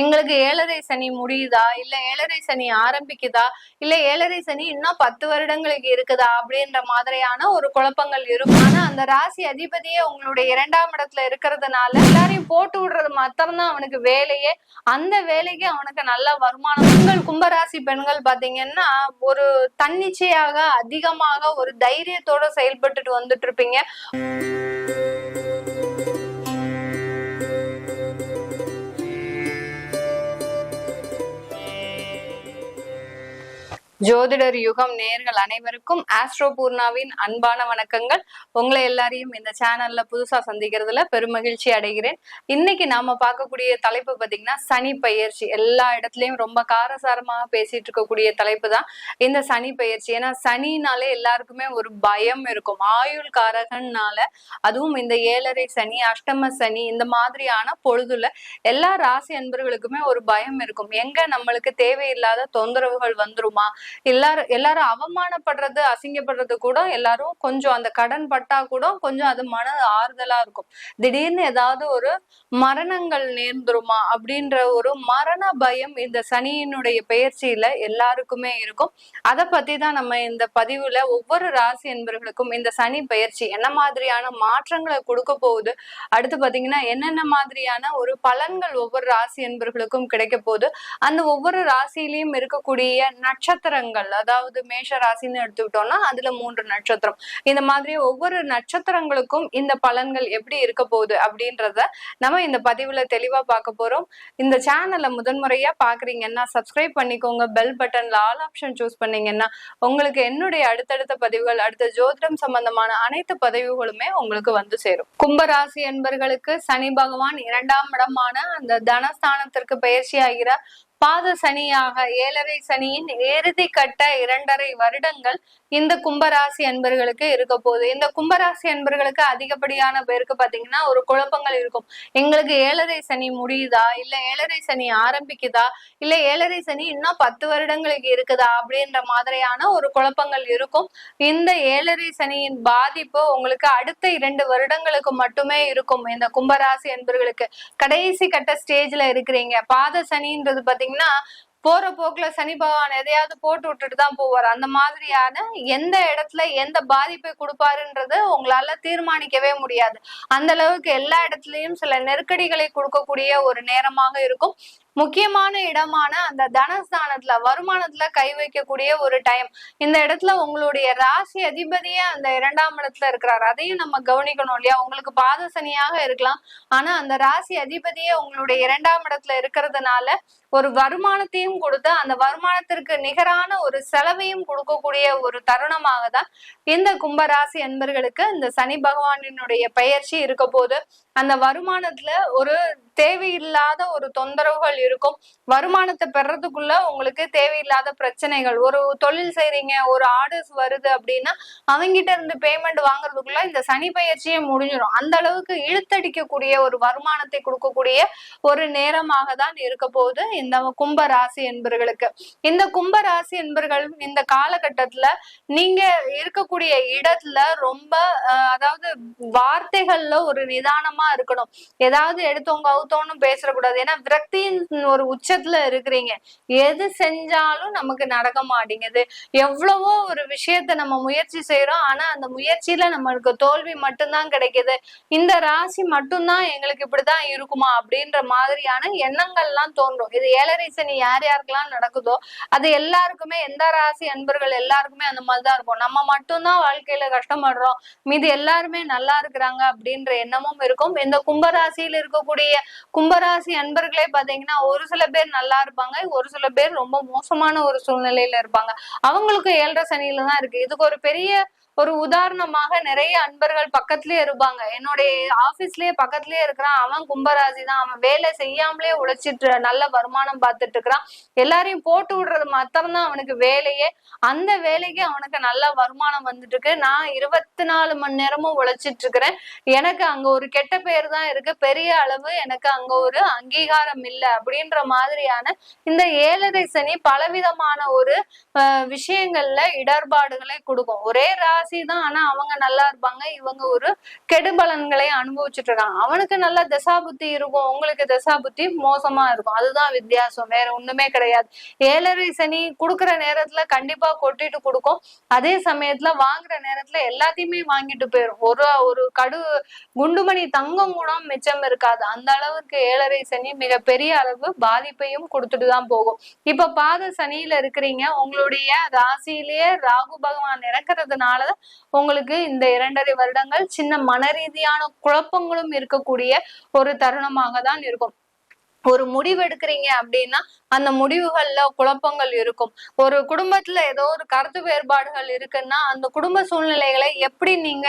எங்களுக்கு ஏழரை சனி முடியுதா? இல்ல ஏழரை சனி ஆரம்பிக்குதா? இல்ல ஏழரை சனி இன்னும் பத்து வருடங்களுக்கு இருக்குதா? அப்படின்ற மாதிரியான ஒரு குழப்பங்கள் இருக்கும். ஆனா அந்த ராசி அதிபதியே உங்களுடைய இரண்டாம் இடத்துல இருக்கிறதுனால எல்லாரையும் போட்டு விடுறது மாத்திரம்தான் அவனுக்கு வேலையே. அந்த வேலைக்கு அவனுக்கு நல்ல வருமானம். உங்கள் கும்பராசி பெண்கள் பாத்தீங்கன்னா ஒரு தன்னிச்சையாக அதிகமாக ஒரு தைரியத்தோட செயல்பட்டுட்டு வந்துட்டு இருப்பீங்க. ஜோதிடர் யுகம் நேர்கள் அனைவருக்கும் ஆஸ்ட்ரோ பூர்ணாவின் அன்பான வணக்கங்கள். உங்களை எல்லாரையும் இந்த சேனல்ல புதுசா சந்திக்கிறதுல பெருமகிழ்ச்சி அடைகிறேன். இன்னைக்கு நாம பார்க்கக்கூடிய தலைப்பு பாத்தீங்கன்னா சனி பயிற்சி எல்லா இடத்துலயும் ரொம்ப காரசாரமாக பேசிட்டு இருக்கக்கூடிய தலைப்பு தான் இந்த சனி பயிற்சி ஏன்னா சனினாலே எல்லாருக்குமே ஒரு பயம் இருக்கும். ஆயுள் காரகன்னால அதுவும் இந்த ஏழரை சனி அஷ்டம சனி இந்த மாதிரியான பொழுதுல எல்லா ராசி அன்பர்களுக்குமே ஒரு பயம் இருக்கும். எங்க நம்மளுக்கு தேவையில்லாத தொந்தரவுகள் வந்துருமா? எல்லாரும் எல்லாரும் அவமானப்படுறது அசிங்கப்படுறது கூட எல்லாரும் கொஞ்சம் அந்த கடன் பட்டா கூட கொஞ்சம் அது மன ஆறுதலா இருக்கும். திடீர்னு ஏதாவது ஒரு மரணங்கள் நேர்ந்துருமா அப்படின்ற ஒரு மரண பயம் இந்த சனியினுடைய பயிற்சியில எல்லாருக்குமே இருக்கும். அதை பத்தி தான் நம்ம இந்த பதிவுல ஒவ்வொரு ராசி என்பர்களுக்கும் இந்த சனி பயிற்சி என்ன மாதிரியான மாற்றங்களை கொடுக்க போகுது அடுத்து பாத்தீங்கன்னா என்னென்ன மாதிரியான ஒரு பலன்கள் ஒவ்வொரு ராசி என்பர்களுக்கும் கிடைக்க போகுது. அந்த ஒவ்வொரு ராசியிலையும் இருக்கக்கூடிய நட்சத்திர நட்சத்திரங்கள் அதாவது மேஷ ராசின்னு எடுத்துக்கிட்டோம்னா அதுல மூன்று நட்சத்திரம். இந்த மாதிரி ஒவ்வொரு நட்சத்திரங்களுக்கும் இந்த பலன்கள் எப்படி இருக்க போகுது அப்படின்றத நம்ம இந்த பதிவுல தெளிவா பார்க்க போறோம். இந்த சேனலை முதன்முறையா பாக்குறீங்கன்னா சப்ஸ்கிரைப் பண்ணிக்கோங்க. பெல் பட்டன்ல ஆல் ஆப்ஷன் சூஸ் பண்ணீங்கன்னா உங்களுக்கு என்னுடைய அடுத்தடுத்த பதிவுகள் அடுத்த ஜோதிடம் சம்பந்தமான அனைத்து பதிவுகளுமே உங்களுக்கு வந்து சேரும். கும்பராசி என்பர்களுக்கு சனி பகவான் இரண்டாம் இடமான அந்த தனஸ்தானத்திற்கு பயிற்சி ஆகிற பாத சனியாக ஏழரை சனியின் இறுதி கட்ட இரண்டரை வருடங்கள் இந்த கும்பராசி அன்பர்களுக்கு இருக்க போகுது. இந்த கும்பராசி அன்பர்களுக்கு அதிகப்படியான பேருக்கு பாத்தீங்கன்னா ஒரு குழப்பங்கள் இருக்கும். எங்களுக்கு ஏழரை சனி முடியுதா? இல்ல ஏழரை சனி ஆரம்பிக்குதா? இல்ல ஏழரை சனி இன்னும் பத்து வருடங்களுக்கு இருக்குதா? அப்படின்ற மாதிரியான ஒரு குழப்பங்கள் இருக்கும். இந்த ஏழரை சனியின் பாதிப்பு உங்களுக்கு அடுத்த இரண்டு வருடங்களுக்கு மட்டுமே இருக்கும். இந்த கும்பராசி அன்பர்களுக்கு கடைசி கட்ட ஸ்டேஜ்ல இருக்கிறீங்க. பாத சனின்றது பாத்தீங்கன்னா பாத்தீங்கன்னா போற போக்குல சனி பகவான் எதையாவது போட்டு விட்டுட்டு தான் போவார். அந்த மாதிரியான எந்த இடத்துல எந்த பாதிப்பை கொடுப்பாருன்றது உங்களால தீர்மானிக்கவே முடியாது. அந்த அளவுக்கு எல்லா இடத்துலயும் சில நெருக்கடிகளை கொடுக்கக்கூடிய ஒரு நேரமாக இருக்கும். முக்கியமான இடமான அந்த தனஸ்தானத்துல வருமானத்துல கை வைக்கக்கூடிய ஒரு டைம் இந்த இடத்துல உங்களுடைய ராசி அதிபதியே அந்த இரண்டாம் இடத்துல இருக்கிறார். அதையும் நம்ம கவனிக்கணும் இல்லையா? உங்களுக்கு பாத சனியாக இருக்கலாம். ஆனா அந்த ராசி அதிபதியே உங்களுடைய இரண்டாம் இடத்துல இருக்கிறதுனால ஒரு வருமானத்தையும் கொடுத்து அந்த வருமானத்திற்கு நிகரான ஒரு செலவையும் கொடுக்கக்கூடிய ஒரு தருணமாக தான் இந்த கும்பராசி அன்பர்களுக்கு இந்த சனி பகவானினுடைய பெயர்ச்சி இருக்க போது அந்த வருமானத்துல ஒரு தேவையில்லாத ஒரு தொந்தரவுகள் இருக்கும். வருமானத்தை பெறதுக்குள்ள உங்களுக்கு தேவையில்லாத பிரச்சனைகள். ஒரு தொழில் செய்றீங்க ஒரு ஆர்டர்ஸ் வருது அப்படின்னா அவங்கிட்ட இருந்து பேமெண்ட் வாங்குறதுக்குள்ள இந்த சனி பயிற்சியே முடிஞ்சிடும் அந்த அளவுக்கு இழுத்தடிக்கக்கூடிய ஒரு வருமானத்தை கொடுக்கக்கூடிய ஒரு நேரமாக தான் இருக்க போகுது இந்த கும்ப ராசி என்பர்களுக்கு. இந்த கும்ப ராசி என்பர்கள் இந்த காலகட்டத்துல நீங்க இருக்கக்கூடிய இடத்துல ரொம்ப அதாவது வார்த்தைகள்ல ஒரு நிதானமா இருக்கணும். ஏதாவது எடுத்தவங்க அவுத்தோன்னு பேசக்கூடாது ஏன்னா விரக்தியின் ஒரு உச்சத்துல இருக்கிறீங்க. எது செஞ்சாலும் நமக்கு நடக்க மாட்டேங்குது. எவ்வளவோ ஒரு விஷயத்த நம்ம முயற்சி செய்யறோம் ஆனா அந்த முயற்சியில நம்மளுக்கு தோல்வி மட்டும்தான் கிடைக்குது. இந்த ராசி மட்டும்தான் எங்களுக்கு இப்படிதான் இருக்குமா அப்படின்ற மாதிரியான எண்ணங்கள்லாம் தோன்றும். இது ஏழரை சனி யார் யாருக்கெல்லாம் நடக்குதோ அது எல்லாருக்குமே எந்த ராசி அன்பர்கள் எல்லாருக்குமே அந்த மாதிரிதான் இருக்கும் நம்ம மட்டும்தான் வாழ்க்கையில கஷ்டப்படுறோம். மீதி எல்லாருமே நல்லா இருக்கிறாங்க அப்படின்ற எண்ணமும் இருக்கும். இந்த கும்பராசியில் இருக்கக்கூடிய கும்பராசி அன்பர்களே பாத்தீங்கன்னா ஒரு சில பேர் நல்லா இருப்பாங்க. ஒரு சில பேர் ரொம்ப மோசமான ஒரு சூழ்நிலையில இருப்பாங்க. அவங்களுக்கு ஏழரை சனியில தான் இருக்கு. இதுக்கு ஒரு பெரிய ஒரு உதாரணமாக நிறைய அன்பர்கள் பக்கத்துலயே இருப்பாங்க. என்னுடைய ஆபீஸ்லயே பக்கத்துலயே இருக்கிறான். அவன் கும்பராசி தான். அவன் வேலை செய்யாமலே உழைச்சிட்டு நல்ல வருமானம் பார்த்துட்டு இருக்கிறான். எல்லாரையும் போட்டு விடுறது மாத்திரம்தான் அவனுக்கு வேலையே. அந்த வேலைக்கு அவனுக்கு நல்ல வருமானம் வந்துட்டு இருக்கு. நான் இருபத்தி நாலு மணி நேரமும் உழைச்சிட்டு இருக்கிறேன். எனக்கு அங்க ஒரு கெட்ட பேர் தான் இருக்கு. பெரிய அளவு எனக்கு அங்க ஒரு அங்கீகாரம் இல்லை அப்படின்ற மாதிரியான இந்த ஏழரை சனி பலவிதமான ஒரு விஷயங்கள்ல இடர்பாடுகளை கொடுக்கும். ஒரே ராசி தான். ஆனா அவங்க நல்லா இருப்பாங்க. இவங்க ஒரு கெடுபலன்களை அனுபவிச்சுட்டு இருக்காங்க அவனுக்கு நல்ல தசாபுத்தி இருக்கும். உங்களுக்கு தசாபுத்தி மோசமா இருக்கும். அதுதான் வித்தியாசம். வேற ஒண்ணுமே கிடையாது. ஏழரை சனி கொடுக்குற நேரத்துல கண்டிப்பா கொட்டிட்டு கொடுக்கும். அதே சமயத்துல வாங்குற நேரத்துல எல்லாத்தையுமே வாங்கிட்டு போயிடும் ஒரு ஒரு கடு குண்டுமணி தங்கம் கூட மிச்சம் இருக்காது. அந்த அளவுக்கு ஏழரை சனி மிகப்பெரிய அளவு பாதிப்பையும் கொடுத்துட்டு தான் போகும். இப்ப பாத சனியில இருக்கிறீங்க. உங்களுடைய ராசியிலேயே ராகு பகவான் இறக்குறதுனால உங்களுக்கு இந்த இரண்டரை வருடங்கள் சின்ன மன ரீதியான குழப்பங்களும் இருக்கக்கூடிய ஒரு தருணமாக தான் இருக்கும். ஒரு முடிவு எடுக்கிறீங்க அப்படின்னா அந்த முடிவுகள்ல குழப்பங்கள் இருக்கும். ஒரு குடும்பத்துல ஏதோ ஒரு கருத்து வேறுபாடுகள் இருக்குன்னா அந்த குடும்ப சூழ்நிலைகளை எப்படி நீங்க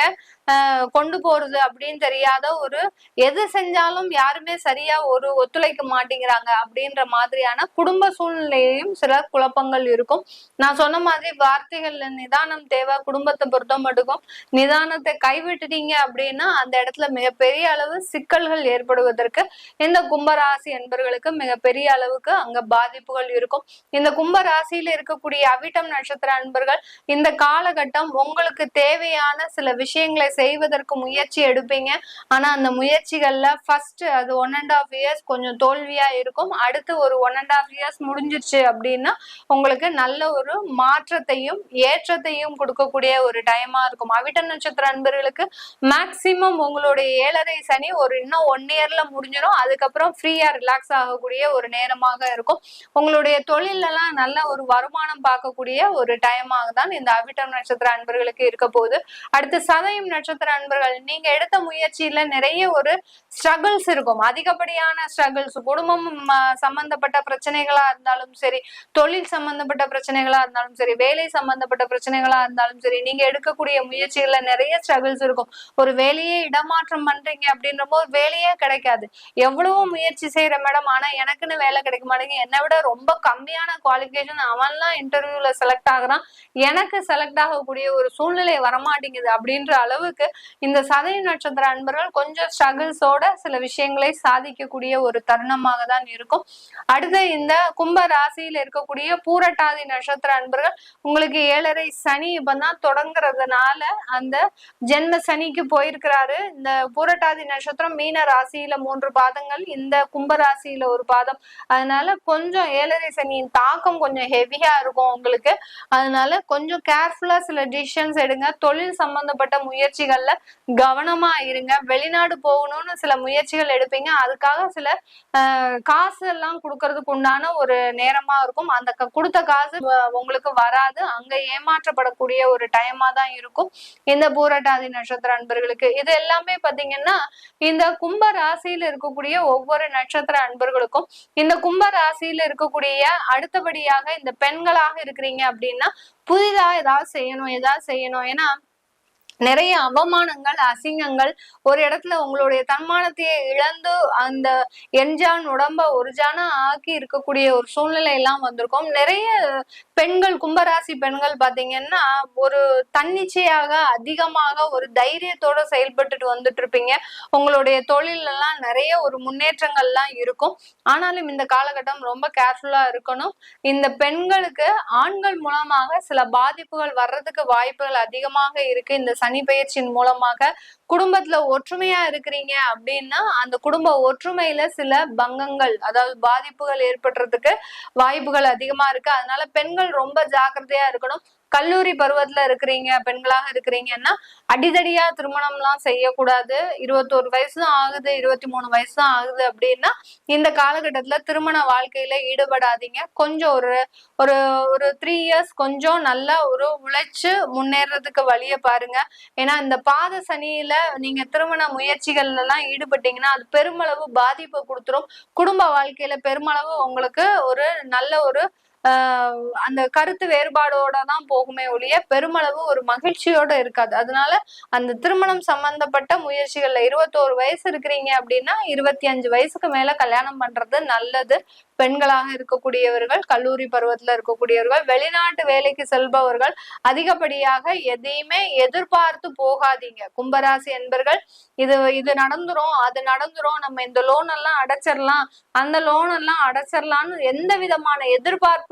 கொண்டு போறது அப்படின்னு தெரியாத ஒரு எது செஞ்சாலும் யாருமே சரியா ஒரு ஒத்துழைக்க மாட்டேங்கிறாங்க அப்படின்ற மாதிரியான குடும்ப சூழ்நிலையும் சில குழப்பங்கள் இருக்கும். நான் சொன்ன மாதிரி வார்த்தைகள்ல நிதானம் தேவை குடும்பத்தை பொறுத்த மட்டுக்கும் நிதானத்தை கைவிட்டுட்டீங்க அப்படின்னா அந்த இடத்துல மிகப்பெரிய அளவு சிக்கல்கள் ஏற்படுவதற்கு இந்த கும்பராசி என்பர்களுக்கு மிகப்பெரிய அளவுக்கு அங்க பாதிப்புகள் இருக்கும். இந்த கும்பராசியில இருக்கக்கூடிய அவிட்டம் நட்சத்திர அன்பர்கள் இந்த காலகட்டம் உங்களுக்கு தேவையான சில விஷயங்களை செய்வதற்கு முயற்சி எடுப்பீங்க. ஆனா அந்த முயற்சிகள்ல ஃபர்ஸ்ட் அது ஒன் அண்ட் ஆஃப் இயர்ஸ் கொஞ்சம் தோல்வியா இருக்கும். அடுத்து ஒரு ஒன் அண்ட் ஆஃப் இயர்ஸ் முடிஞ்சிருச்சு அப்படின்னா உங்களுக்கு நல்ல ஒரு மாற்றத்தையும் ஏற்றத்தையும் கொடுக்கக்கூடிய ஒரு டைமா இருக்கும். அவிட்ட நட்சத்திர அன்பர்களுக்கு மேக்சிமம் உங்களுடைய ஏழரை சனி ஒரு இன்னும் ஒன் இயர்ல முடிஞ்சிடும் அதுக்கப்புறம் ஃப்ரீயா ரிலாக்ஸ் ஆகக்கூடிய ஒரு நேரமாக இருக்கும். உங்களுடைய தொழிலெல்லாம் நல்ல ஒரு வருமானம் பார்க்கக்கூடிய ஒரு டைமாக தான் இந்த அவிட்டம் நட்சத்திர அன்பர்களுக்கு இருக்க போகுது. அடுத்து சதயம் நட்சத்திர அன்பர்கள் நீங்க எடுத்த முயற்சியில நிறைய ஒரு ஸ்ட்ரகிள்ஸ் இருக்கும். அதிகப்படியான ஸ்ட்ரகிள்ஸ் குடும்பம் சம்பந்தப்பட்ட பிரச்சனைகளா இருந்தாலும் சரி தொழில் சம்பந்தப்பட்ட பிரச்சனைகளா இருந்தாலும் சரி வேலை சம்பந்தப்பட்ட பிரச்சனைகளா இருந்தாலும் சரி நீங்க எடுக்கக்கூடிய முயற்சிகள்ல நிறைய ஸ்ட்ரகிள்ஸ் இருக்கும். ஒரு வேலையே இடமாற்றம் பண்றீங்க அப்படின்ற போது வேலையே கிடைக்காது. எவ்வளவோ முயற்சி செய்யற மேடம் ஆனா எனக்குன்னு வேலை கிடைக்க மாட்டேங்குது. என்னை விட ரொம்ப கம்மியான குவாலிஃபிகேஷன் அவன்லாம் இன்டர்வியூல செலக்ட் ஆகுறான். எனக்கு செலக்ட் ஆகக்கூடிய ஒரு சூழ்நிலை வரமாட்டேங்குது அப்படின்ற அளவு இருக்கு. இந்த சதய நட்சத்திர அன்பர்கள் கொஞ்சம் ஸ்ட்ரகிள்ஸோட சில விஷயங்களை சாதிக்கக்கூடிய ஒரு தருணமாக தான் இருக்கும். அடுத்து இந்த கும்ப ராசியில் இருக்கக்கூடிய பூரட்டாதி நட்சத்திர அன்பர்கள் உங்களுக்கு ஏழரை சனி இப்பதான் தொடங்குறதுனால அந்த ஜென்ம சனிக்கு போயிருக்கிறாரு. இந்த பூரட்டாதி நட்சத்திரம் மீன ராசியில மூன்று பாதங்கள் இந்த கும்ப ராசியில ஒரு பாதம். அதனால கொஞ்சம் ஏழரை சனியின் தாக்கம் கொஞ்சம் ஹெவியா இருக்கும் உங்களுக்கு. அதனால கொஞ்சம் கேர்ஃபுல்லா சில டிசிஷன்ஸ் எடுங்க. தொழில் சம்பந்தப்பட்ட முயற்சி முயற்சிகள்ல கவனமா இருங்க. வெளிநாடு போகணும்னு சில முயற்சிகள் எடுப்பீங்க. அதுக்காக சில ஆஹ், காசு எல்லாம் கொடுக்கறதுக்கு உண்டான ஒரு நேரமா இருக்கும். அந்த கொடுத்த காசு உங்களுக்கு வராது. அங்க ஏமாற்றப்படக்கூடிய ஒரு டைமா தான் இருக்கும். இந்த பூரட்டாதி நட்சத்திர அன்பர்களுக்கு. இது எல்லாமே பாத்தீங்கன்னா இந்த கும்ப ராசியில இருக்கக்கூடிய ஒவ்வொரு நட்சத்திர அன்பர்களுக்கும் இந்த கும்ப ராசியில இருக்கக்கூடிய அடுத்தபடியாக இந்த பெண்களாக இருக்கிறீங்க அப்படின்னா புதிதா ஏதாவது செய்யணும் ஏதாவது செய்யணும். ஏன்னா நிறைய அவமானங்கள் அசிங்கங்கள் ஒரு இடத்துல உங்களுடைய தன்மானத்தையே இழந்து அந்த என்ஜான் உடம்ப ஒரு ஜானா ஆக்கி இருக்கக்கூடிய ஒரு சூழ்நிலை எல்லாம் வந்திருக்கும். நிறைய பெண்கள் கும்பராசி பெண்கள் பாத்தீங்கன்னா ஒரு தன்னிச்சையாக அதிகமாக ஒரு தைரியத்தோட செயல்பட்டுட்டு வந்துட்டு இருப்பீங்க. உங்களுடைய தொழில் எல்லாம் நிறைய ஒரு முன்னேற்றங்கள்லாம் இருக்கும். ஆனாலும் இந்த காலகட்டம் ரொம்ப கேர்ஃபுல்லா இருக்கணும். இந்த பெண்களுக்கு ஆண்கள் மூலமாக சில பாதிப்புகள் வர்றதுக்கு வாய்ப்புகள் அதிகமாக இருக்கு. இந்த சனி பயிற்சியின் மூலமாக குடும்பத்துல ஒற்றுமையா இருக்கிறீங்க அப்படின்னா அந்த குடும்ப ஒற்றுமையில சில பங்கங்கள் அதாவது பாதிப்புகள் ஏற்படுறதுக்கு வாய்ப்புகள் அதிகமா இருக்கு. அதனால பெண்கள் ரொம்ப ஜாக்கிரதையா இருக்கணும். கல்லூரி பருவத்துல இருக்கிறீங்க பெண்களாக இருக்கிறீங்கன்னா அடிதடியா திருமணம்லாம் செய்யக்கூடாது. இருபத்தோரு வயசு தான் ஆகுது இருபத்தி மூணு வயசு தான் ஆகுது அப்படின்னா இந்த காலகட்டத்துல திருமண வாழ்க்கையில ஈடுபடாதீங்க. கொஞ்சம் ஒரு ஒரு ஒரு த்ரீ இயர்ஸ் கொஞ்சம் நல்லா ஒரு உழைச்சு முன்னேறதுக்கு வழிய பாருங்க. ஏன்னா இந்த பாத சனியில நீங்க திருமண முயற்சிகள்ல எல்லாம் ஈடுபட்டீங்கன்னா அது பெருமளவு பாதிப்பை கொடுத்துரும். குடும்ப வாழ்க்கையில பெருமளவு உங்களுக்கு ஒரு நல்ல ஒரு அந்த கருத்து வேறுபாடோட தான் போகுமே ஒழிய பெருமளவு ஒரு மகிழ்ச்சியோட இருக்காது. அதனால அந்த திருமணம் சம்பந்தப்பட்ட முயற்சிகள்ல இருபத்தோரு வயசு இருக்கிறீங்க அப்படின்னா இருபத்தி அஞ்சு வயசுக்கு மேல கல்யாணம் பண்றது நல்லது. பெண்களாக இருக்கக்கூடியவர்கள் கல்லூரி பருவத்துல இருக்கக்கூடியவர்கள் வெளிநாட்டு வேலைக்கு செல்பவர்கள் அதிகப்படியாக எதையுமே எதிர்பார்த்து போகாதீங்க. கும்பராசி என்பர்கள் இது இது நடந்துரும் அது நடந்துரும் நம்ம இந்த லோன் எல்லாம் அடைச்சிடலாம் அந்த லோன் எல்லாம் அடைச்சிடலாம்னு எந்த விதமான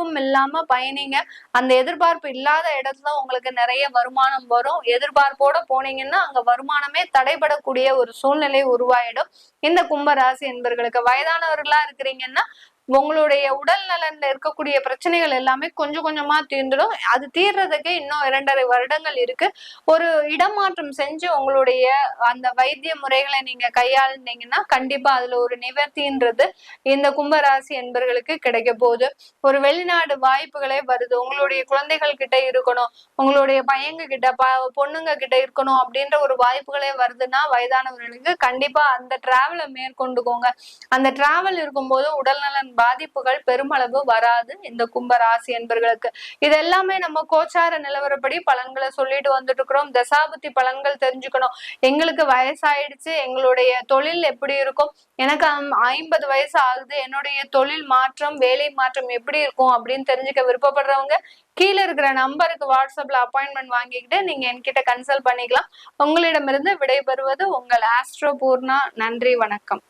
எதிர்பார்ப்பும் இல்லாம பயணிங்க. அந்த எதிர்பார்ப்பு இல்லாத இடத்துல உங்களுக்கு நிறைய வருமானம் வரும். எதிர்பார்ப்போட போனீங்கன்னா அங்க வருமானமே தடைபடக்கூடிய ஒரு சூழ்நிலை உருவாயிடும். இந்த கும்பராசி என்பர்களுக்கு வயதானவர்களா இருக்கிறீங்கன்னா உங்களுடைய உடல் நலன்ல இருக்கக்கூடிய பிரச்சனைகள் எல்லாமே கொஞ்சம் கொஞ்சமா தீர்ந்துடும். அது தீர்றதுக்கு இன்னும் இரண்டரை வருடங்கள் இருக்கு. ஒரு இடமாற்றம் செஞ்சு உங்களுடைய அந்த வைத்திய முறைகளை நீங்க கையாளுனீங்கன்னா கண்டிப்பா அதுல ஒரு நிவர்த்தின்றது இந்த கும்பராசி என்பர்களுக்கு கிடைக்க போகுது. ஒரு வெளிநாடு வாய்ப்புகளே வருது. உங்களுடைய குழந்தைகள் கிட்ட இருக்கணும். உங்களுடைய பையங்க கிட்ட பொண்ணுங்க கிட்ட இருக்கணும் அப்படின்ற ஒரு வாய்ப்புகளே வருதுன்னா வயதானவர்களுக்கு கண்டிப்பா அந்த டிராவலை மேற்கொண்டுக்கோங்க. அந்த டிராவல் இருக்கும்போது உடல்நலன் பாதிப்புகள் பெருமளவு வராது இந்த கும்ப ராசி என்பர்களுக்கு. இது எல்லாமே நம்ம கோச்சார நிலவரப்படி பலன்களை சொல்லிட்டு வந்துட்டு இருக்கிறோம் தசாபுத்தி பலன்கள் தெரிஞ்சுக்கணும். எங்களுக்கு வயசாயிடுச்சு. எங்களுடைய தொழில் எப்படி இருக்கும்? எனக்கு ஐம்பது வயசு ஆகுது. என்னுடைய தொழில் மாற்றம் வேலை மாற்றம் எப்படி இருக்கும் அப்படின்னு தெரிஞ்சுக்க விருப்பப்படுறவங்க கீழே இருக்கிற நம்பருக்கு வாட்ஸ்அப்ல அப்பாயின்மெண்ட் வாங்கிக்கிட்டு நீங்க என்கிட்ட கன்சல்ட் பண்ணிக்கலாம். உங்களிடமிருந்து விடைபெறுவது உங்கள் ஆஸ்ட்ரோ பூர்ணா. நன்றி வணக்கம்.